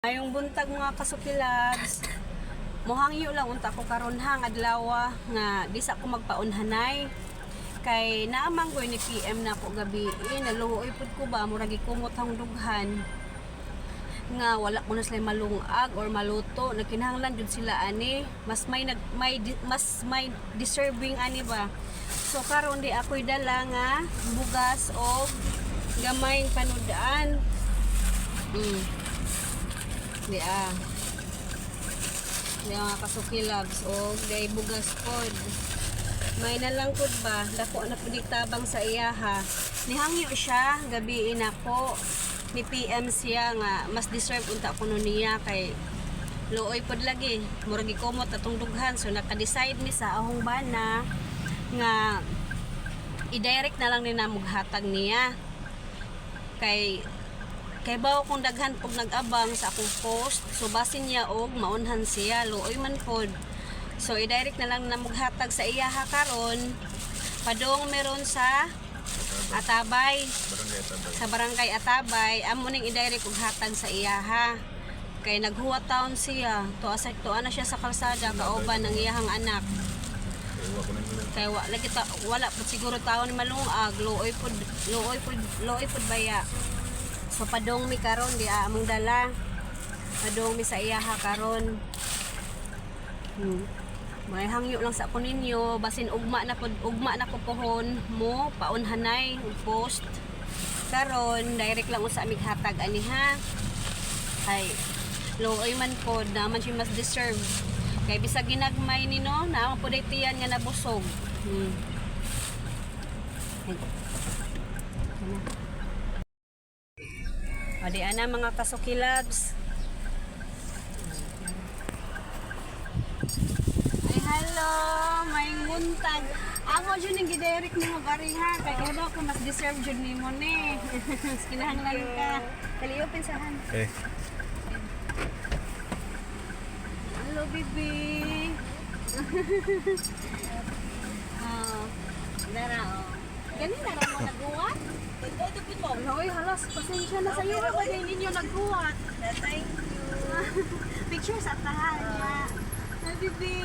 Ayong buntag mga kasukilags. Mohangyo lang unta ko karon hang adlaw nga di sa ko magpaunhanay. Kay naamang ko ni PM na ko gabi, eh, naluoy pud ko ba murag ikumot ang dughan nga wala ko na sila malungag or maluto nagkinahanglan jud sila ani mas may nag may mas may deserving ani ba so karon di ako'y dala nga bugas o gamay panudaan mm. Di ah di mga kasukilags o di bugas pod. May nalangkod ba? Dako na pud tabang sa iya ha? Nihangyo siya gabiin ako ni PM siya nga mas deserve unta kuno niya kay looy pod lagi. Murag gikomot atong dughan so naka-decide mi sa ahong bana nga i-direct na lang ni na hatag niya. Kay kay bawo kung daghan pag nag-abang sa akong post so basin niya og maunhan siya. Looy man pod. So i-direct na lang na hatag sa iya ha karon. Padong meron sa Atabay. Barangay Tabay. sa barangay Atabay. Amo ning i-direct og hatag sa iya ha. Kay naghuwa taon siya. To asay to ana siya sa kalsada. Kauban ng iyahang anak. Kaya ko na nila. kay wala pud siguro taon malungag. Luoy pud luoy pud luoy pud baya so padong mi karon di among dala. Padong mi sa iya ha karon. Hmm. may hangyo lang sa ako ninyo. Basin ugma na pud ugma na ko pohon mo paunhanay post. Karon direct lang sa amig hatag ani ha. Ay looy man pod naman siya mas deserve. Kay bisag ginagmay ni no na po tiyan nga nabusog. Hmm. Ay. Ano? O di ana mga kasukilabs ay hello may muntag. Ako dyan yung giderek ni mo gari ha? Kay iba ko mas deserve dyan ni mo ni. Kinahanglan ka. Dali open sa hand. Eh, Hello, baby. oh, dara, oh. Ganun na mo nagbuhat? Po mo. Hoy, halas, pasensya na sa'yo. Ako din ninyo nagbuhat. Thank you. Pictures at tahan niya. Hi, baby.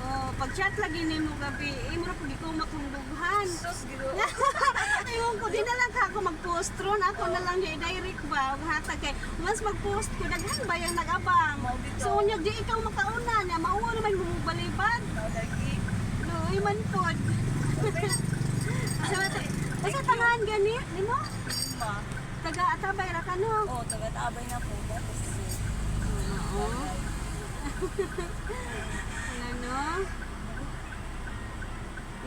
Oh, pag-chat lagi ni mo gabi, eh, mo na pag ikumot ng dughan. Sus, giro. Ayun ko, di na lang ka ako mag-post ron. Ako na lang yung direct ba, hatag kay once mag-post ko, daghan ba yung nag-abang. So, unyag di ikaw makauna niya, mauwa naman mo balibad. Luoy man pod. Basta tangan gani, di mo? Taga atabay ra ka no. Oo, taga-tabay na po. Oo. Ano?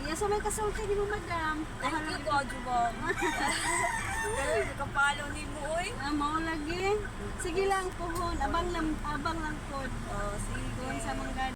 Iya sa may kasulti di mo madam. thank you, Kodjo ba? Kapalo ni mo, oy. Ah, mao lagi. Sige lang pohon, abang lang abang lang pod. Oh, sige. Doon sa mga